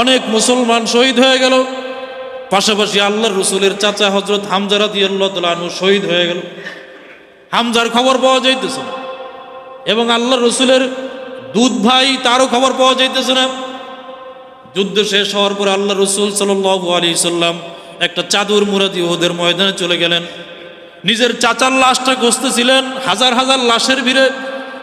অনেক মুসলমান শহীদ হয়ে গেল। পাশাপাশি আল্লাহর রসুলের চাচা হজরত হামজারা দিয়ে আল্লাহ তালু শহীদ হয়ে গেল। হামজার খবর পাওয়া যাইতেছে না। এবং আল্লাহ রসুলের দুধ ভাই তারও খবর পাওয়া যাইতেছে না। যুদ্ধ শেষ হওয়ার পর আল্লাহ রসুল সাল্লু আলী সাল্লাম একটা চাদর মুরাদি ওদের ময়দানে চলে গেলেন। নিজের চাচার লাশটা খুঁজতেছিলেন। হাজার হাজার লাশের ভিড়ে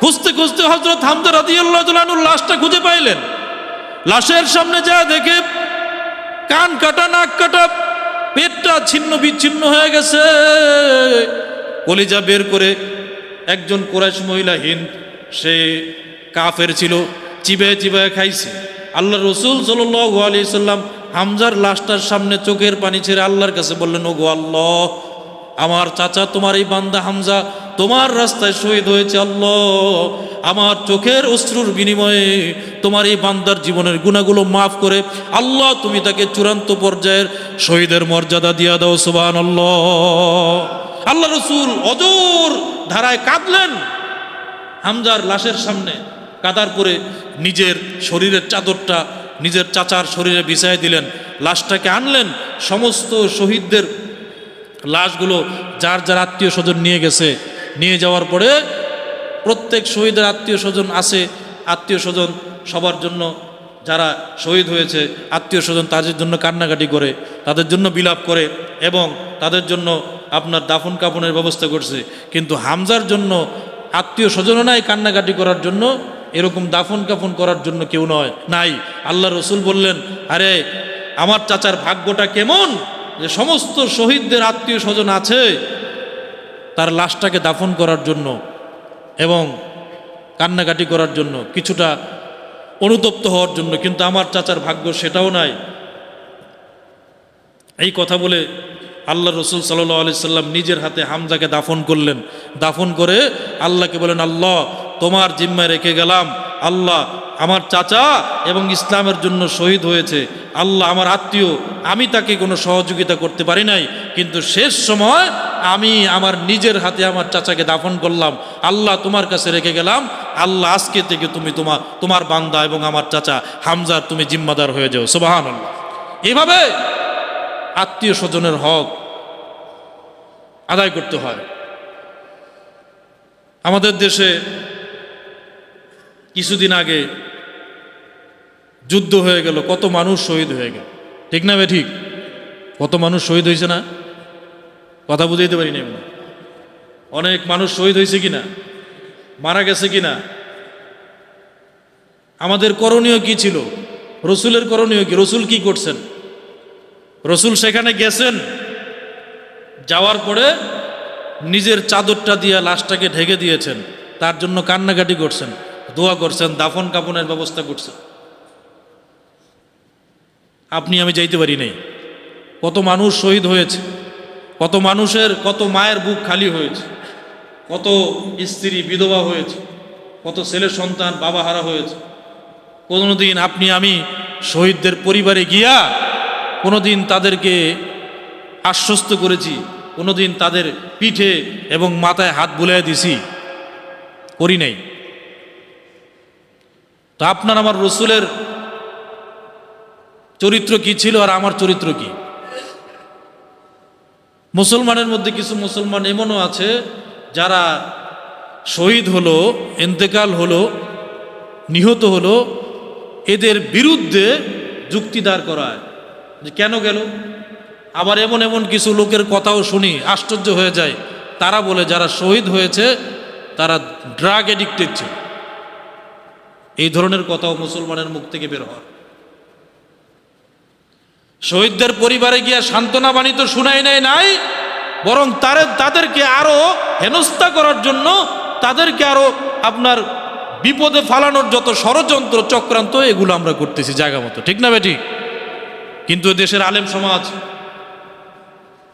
খুঁজতে খুঁজতে হজরত হামদা রাদি আল্লাহ লাশটা খুঁজে পাইলেন। লাশের সামনে যা দেখে কান কাটা, নাক কাটা, পেটটা ছিন্ন বিচ্ছিন্ন হয়ে গেছে। কলিজা বের করে একজন কোরাইশ মহিলা হিন্দ, সে কাফের ছিল চিবায় চিবে খাইছে। আল্লাহ রসুল সাল্লু আলি সাল্লাম হামজার লাশটার সামনে চোখের পানি ছেড়ে আল্লাহর কাছে বললেন ও গো আল্লাহ আমার চাচা, তোমার এই বান্দা হামজা, তোমার রাস্তায় শহীদ হয়েছে আল্লাহ। আমার চোখের অশ্রুর বিনিময়ে তোমার এই বান্দার জীবনের গুণাগুলো মাফ করে আল্লাহ, তুমি তাকে চূড়ান্ত পর্যায়ের শহীদের মর্যাদা দিয়া দাও সুবান আল্লাহ আল্লাহ রসুল অজোর ধারায় কাঁদলেন। হামজার লাশের সামনে কাদার পরে নিজের শরীরের চাদরটা নিজের চাচার শরীরে বিছায় দিলেন, লাশটাকে আনলেন। সমস্ত শহীদদের লাশগুলো যার যার আত্মীয় স্বজন নিয়ে গেছে, নিয়ে যাওয়ার পরে প্রত্যেক শহীদের আত্মীয় স্বজন আছে, আত্মীয় স্বজন সবার জন্য যারা শহীদ হয়েছে, আত্মীয় স্বজন তাদের জন্য কান্নাকাটি করে, তাদের জন্য বিলাপ করে এবং তাদের জন্য আপনার দাফন কাফনের ব্যবস্থা করছে। কিন্তু হামজার জন্য আত্মীয় স্বজনও নাই কান্নাকাটি করার জন্য, এরকম দাফন কাফন করার জন্য কেউ নয়, নাই। আল্লাহ রসুল বললেন, আরে, আমার চাচার ভাগ্যটা কেমন? যে সমস্ত শহীদদের আত্মীয় স্বজন আছে, তার লাশটাকে দাফন করার জন্য এবং কান্নাকাটি করার জন্য কিছুটা অনুতপ্ত হওয়ার জন্য, কিন্তু আমার চাচার ভাগ্য সেটাও নাই। এই কথা বলে আল্লাহ রসুল সাল্লাহ আলি সাল্লাম নিজের হাতে হামজাকে দাফন করলেন। দাফন করে আল্লাহকে বলেন, আল্লাহ, তোমার জিম্মায় রেখে গেলাম আল্লাহ আমার চাচা এবং ইসলামের জন্য শহীদ হয়েছে। আল্লাহ আমার আত্মীয়। আমি তাকে কোনো সহযোগিতা করতে পারি নাই। কিন্তু শেষ সময় আমি আমার নিজের হাতে আমার চাচাকে দাফন করলাম। আল্লাহ তোমার কাছে রেখে গেলাম। আল্লাহ আজকে থেকে তুমি তোমার তোমার বান্দা এবং আমার চাচা। হামজার তুমি জিম্মাদার হয়ে যাও। সুবাহান এভাবে আত্মীয় স্বজনের হক আদায় করতে হয়। আমাদের দেশে কিছুদিন আগে যুদ্ধ হয়ে গেল, কত মানুষ শহীদ হয়ে গেল। ঠিক না বে ঠিক? কত মানুষ শহীদ হয়েছে না? কথা বুঝাইতে পারি না। অনেক মানুষ শহীদ হয়েছে কিনা? মারা গেছে কিনা? আমাদের করণীয় কি ছিল? রসুলের করণীয় কি? রসুল কি করছেন? রসুল সেখানে গেছেন, যাওয়ার পরে নিজের চাদরটা দিয়ে লাশটাকে ঢেকে দিয়েছেন, তার জন্য কান্নাকাটি করছেন। দোয়া করছেন, দাফন কাফনের ব্যবস্থা করছেন আপনি আমি যাইতে পারি নাই। কত মানুষ শহীদ হয়েছে, কত মানুষের, কত মায়ের বুক খালি হয়েছে, কত স্ত্রী বিধবা হয়েছে, কত ছেলে সন্তান বাবা হারা হয়েছে। কোনোদিন আপনি আমি শহীদদের পরিবারে গিয়া কোনোদিন তাদেরকে আশ্বস্ত করেছি, কোনোদিন তাদের পিঠে এবং মাথায় হাত বুলাই দিছি, করি নাই। তো আপনার আমার রসুলের চরিত্র কি ছিল আর আমার চরিত্র কি? মুসলমানের মধ্যে কিছু মুসলমান এমনও আছে যারা শহীদ হলো, এন্তেকাল হলো, নিহত হলো, এদের বিরুদ্ধে যুক্তি দাঁড় করায়। যে কেন গেল? আবার এমন এমন কিছু লোকের কথাও শুনি, আশ্চর্য হয়ে যায়। তারা বলে, যারা শহীদ হয়েছে, তারা ড্রাগ এডিক্টেড ছিল। এই ধরনের কথাও মুসলমানের মুখ থেকে বের হয়। শহীদদের পরিবারে গিয়া সান্ত্বনা বাণী তো শুনাই নাই নাই, বরং তারে, তাদেরকে আরও হেনস্থা করার জন্য তাদেরকে আরও আপনার বিপদে ফালানোর যত ষড়যন্ত্র, চক্রান্ত, এগুলো আমরা করতেছি জায়গা মতো। ঠিক না বেটি? কিন্তু দেশের আলেম সমাজ,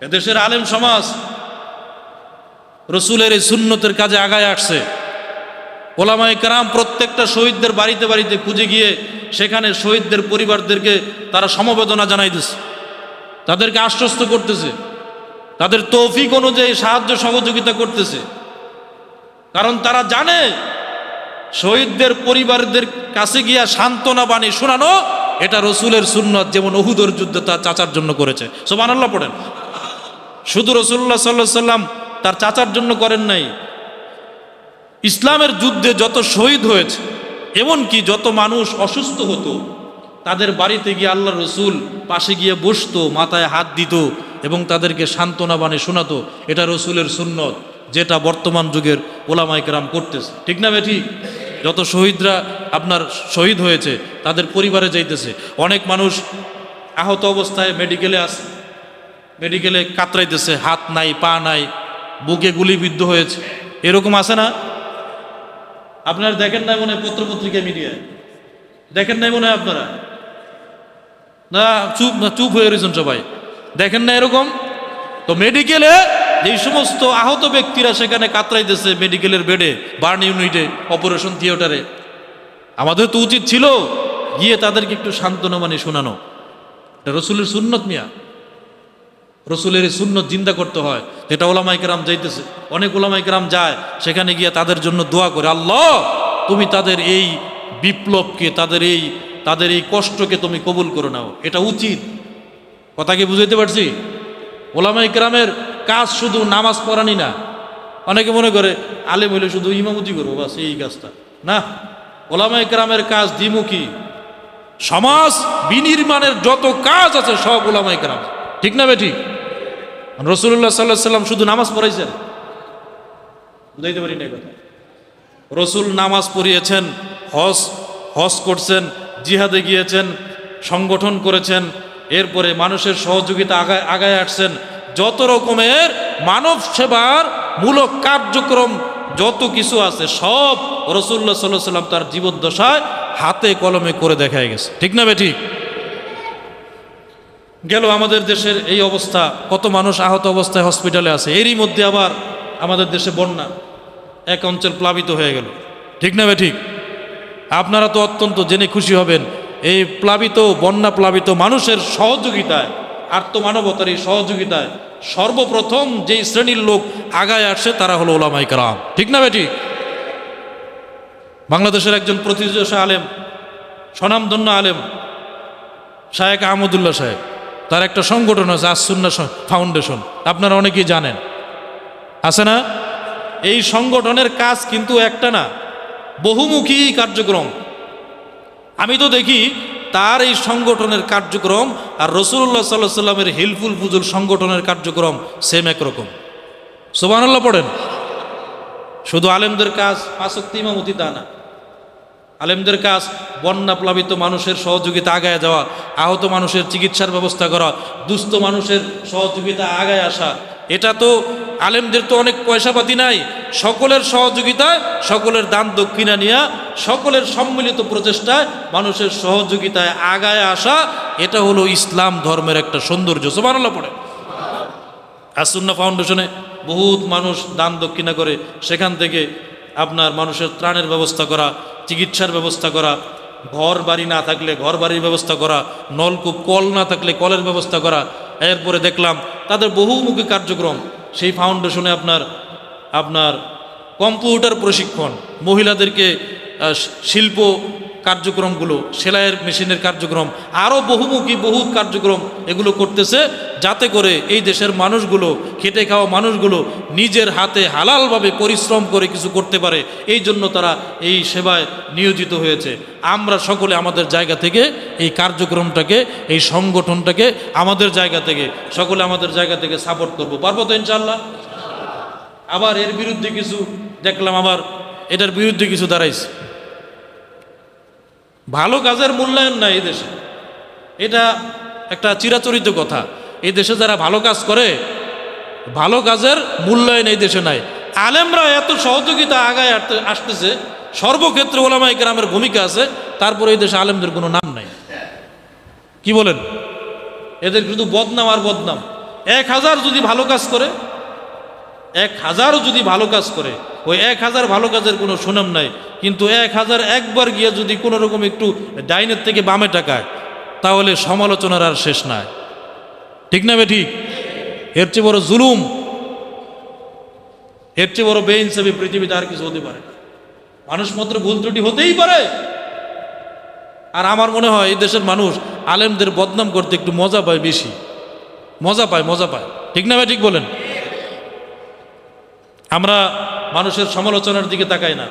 এদেশের আলেম সমাজ, রসুলের এই সুন্নতের কাজে আগায় আসছে। ওলামাই কারাম প্রত্যেকটা শহীদদের বাড়িতে বাড়িতে খুঁজে গিয়ে সেখানে শহীদদের পরিবারদেরকে তারা সমবেদনা জানাইতেছে তাদেরকে আশ্বস্ত করতেছে। তাদের তৌফিক অনুযায়ী সাহায্য সহযোগিতা করতেছে। কারণ তারা জানে, শহীদদের পরিবারদের কাছে গিয়া সান্ত্বনা বাণী শোনানো এটা রসুলের সুন্নত যেমন অহুদর যুদ্ধ তার চাচার জন্য করেছে। সোমান আল্লাহ পড়েন। শুধু রসুল্লাহ সাল্লাহ সাল্লাম তার চাচার জন্য করেন নাই ইসলামের যুদ্ধে যত শহীদ হয়েছে, এমনকি যত মানুষ অসুস্থ হতো, তাদের বাড়িতে গিয়ে আল্লাহ রসুল পাশে গিয়ে বসতো, মাথায় হাত দিত এবং তাদেরকে সান্ত্বনা বানে শোনাতো, এটা রসুলের সুন্নত, যেটা বর্তমান যুগের ওলামাইকরাম করতেছে। ঠিক না বেঠি? যত শহীদরা আপনার শহীদ হয়েছে, তাদের পরিবারে যাইতেছে। অনেক মানুষ আহত অবস্থায় মেডিকেলে আসে, মেডিকেলে কাতরাইতেছে, হাত নাই, পা নাই, বুকে গুলিবিদ্ধ হয়েছে। এরকম আছে না? আপনারা দেখেন নাই মনে হয় পত্রপত্রিকা মিডিয়ায় দেখেন নাই মনে আপনারা? না, চুপ না, চুপ হয়ে রয়েছেন সবাই। দেখেন না এরকম? তো মেডিকেলে যেই সমস্ত আহত ব্যক্তিরা সেখানে কাতরাইতেছে মেডিকেলের বেডে বার্ন ইউনিটে অপারেশন থিয়েটারে আমাদের তো উচিত ছিল গিয়ে তাদেরকে একটু সান্ত্বনা মানে শোনানো। এটা রসুলের সুন্নত মিয়া। রসুলের সুন্নত জিন্দা করতে হয়। যেটা ওলামাইকেরাম যাইতেছে, অনেক ওলামাইকেরাম যায়, সেখানে গিয়ে তাদের জন্য দোয়া করে, আল্লাহ, তুমি তাদের এই বিপ্লবকে, তাদের এই তাদের এই কষ্টকে তুমি কবুল করে নাও। এটা উচিত। কথা কি বুঝাইতে পারছি? ওলামাইকেরামের কাজ শুধু নামাজ পড়ানি না। অনেকে মনে করে, আলেম হইলে শুধু ইমামতি করব, বাস এই কাজটা। না ওলামাইকেরামের কাজ দ্বিমুখী। সমাজ বিনির্মাণের যত কাজ আছে সব ওলামাইকেরাম ঠিক না বেটি? রসুল্লাহ সাল্লাহ সাল্লাম শুধু নামাজ পড়াইছেন। বুঝাইতে পারি না কথা। রসুল নামাজ পড়িয়েছেন, হজ হজ করছেন, জিহাদে গিয়েছেন, সংগঠন করেছেন, এরপরে মানুষের সহযোগিতা আগায় আগায় আসছেন। যত রকমের মানব সেবার মূলক কার্যক্রম যত কিছু আছে, সব রসুল্লাহ সাল্লাহ সাল্লাম তার জীবদ্দশায় হাতে কলমে করে দেখায় গেছে। ঠিক না বে ঠিক গেল আমাদের দেশের এই অবস্থা, কত মানুষ আহত অবস্থায় হসপিটালে আছে, এরই মধ্যে আবার আমাদের দেশে বন্যা, এক অঞ্চল প্লাবিত হয়ে গেল। ঠিক না ঠিক? আপনারা তো অত্যন্ত জেনে খুশি হবেন, এই প্লাবিত, বন্যা প্লাবিত মানুষের সহযোগিতায় আত্মমানবতার এই সহযোগিতায় সর্বপ্রথম যেই শ্রেণির লোক আগায় আসে তারা হলো ওলামাই কালাম ঠিক না বেটি বাংলাদেশের একজন প্রতিষ্ঠা আলেম, স্বনামধন্য আলেম, শায়েক আহমদুল্লাহ সাহেব। তার একটা সংগঠন আছে আসুন্না ফাউন্ডেশন। আপনারা অনেকেই জানেন। আছে না? এই সংগঠনের কাজ কিন্তু একটা না, বহুমুখী কার্যক্রম। আমি তো দেখি তার এই সংগঠনের কার্যক্রম আর রসুল্লাহ সাল্লাহ সাল্লামের হিলফুল ফুজুল সংগঠনের কার্যক্রম সেম একরকম সোবানাল্লাহ পড়েন। শুধু আলেমদের কাজ পাশক্তি ইমামতি তা না। আলেমদের কাজ, বন্যা প্লাবিত মানুষের সহযোগিতা আগায় যাওয়া, আহত মানুষের চিকিৎসার ব্যবস্থা করা, দুস্থ মানুষের সহযোগিতা আগায় আসা। এটা তো আলেমদের তো অনেক পয়সাপাতি নাই। সকলের সহযোগিতায়, সকলের দান দক্ষিণা নিয়ে, সকলের সম্মিলিত প্রচেষ্টায় মানুষের সহযোগিতায় আগায় আসা, এটা হলো ইসলাম ধর্মের একটা সৌন্দর্য। সোমানাল্লাহ পড়ে। আসুন্না ফাউন্ডেশনে বহুত মানুষ দান দক্ষিণা করে, সেখান থেকে আপনার মানুষের ত্রাণের ব্যবস্থা করা চিকিৎসার ব্যবস্থা করা, ঘর বাড়ি না থাকলে ঘর বাড়ির ব্যবস্থা করা, নলকূপ, কল না থাকলে কলের ব্যবস্থা করা। এরপরে দেখলাম তাদের বহুমুখী কার্যক্রম। সেই ফাউন্ডেশনে আপনার আপনার কম্পিউটার প্রশিক্ষণ, মহিলাদেরকে শিল্প কার্যক্রমগুলো, সেলাইয়ের মেশিনের কার্যক্রম আরও বহুমুখী বহু কার্যক্রম এগুলো করতেছে যাতে করে এই দেশের মানুষগুলো, খেটে খাওয়া মানুষগুলো নিজের হাতে হালালভাবে পরিশ্রম করে কিছু করতে পারে। এই জন্য তারা এই সেবায় নিয়োজিত হয়েছে। আমরা সকলে আমাদের জায়গা থেকে এই কার্যক্রমটাকে, এই সংগঠনটাকে আমাদের জায়গা থেকে, সকলে আমাদের জায়গা থেকে সাপোর্ট করব। পারব তো ইনশাল্লাহ আবার এর বিরুদ্ধে কিছু দেখলাম, আবার এটার বিরুদ্ধে কিছু দাঁড়াইছে। ভালো কাজের মূল্যায়ন নাই এই দেশে। এটা একটা চিরাচরিত কথা। এই দেশে যারা ভালো কাজ করে, ভালো কাজের মূল্যায়ন এই দেশে নাই। আলেমরা এত সহযোগিতা আগায় আসতে- আসতেছে, সর্বক্ষেত্রে ওলামাই গ্রামের ভূমিকা আছে, তারপরে এই দেশে আলেমদের কোনো নাম নাই। কি বলেন? এদের শুধু বদনাম আর বদনাম। এক হাজার যদি ভালো কাজ করে, এক হাজারও যদি ভালো কাজ করে, ওই এক হাজার ভালো কাজের কোনো সুনাম নাই। কিন্তু এক হাজার একবার গিয়ে যদি কোনো রকম একটু ডাইনের থেকে বামে টাকায়, তাহলে সমালোচনার আর শেষ নাই। ঠিক না বে ঠিক? এর চেয়ে বড় জুলুম, এর চেয়ে বড় বেইনসাবি পৃথিবীতে আর কিছু হতে পারে মানুষ মাত্র ভুল ত্রুটি হতেই পারে। আর আমার মনে হয় এই দেশের মানুষ আলেমদের বদনাম করতে একটু মজা পায় বেশি। মজা পায় মজা পায়। ঠিক না ভাই ঠিক বলেন? আমরা মানুষের সমালোচনার দিকে তাকাই না।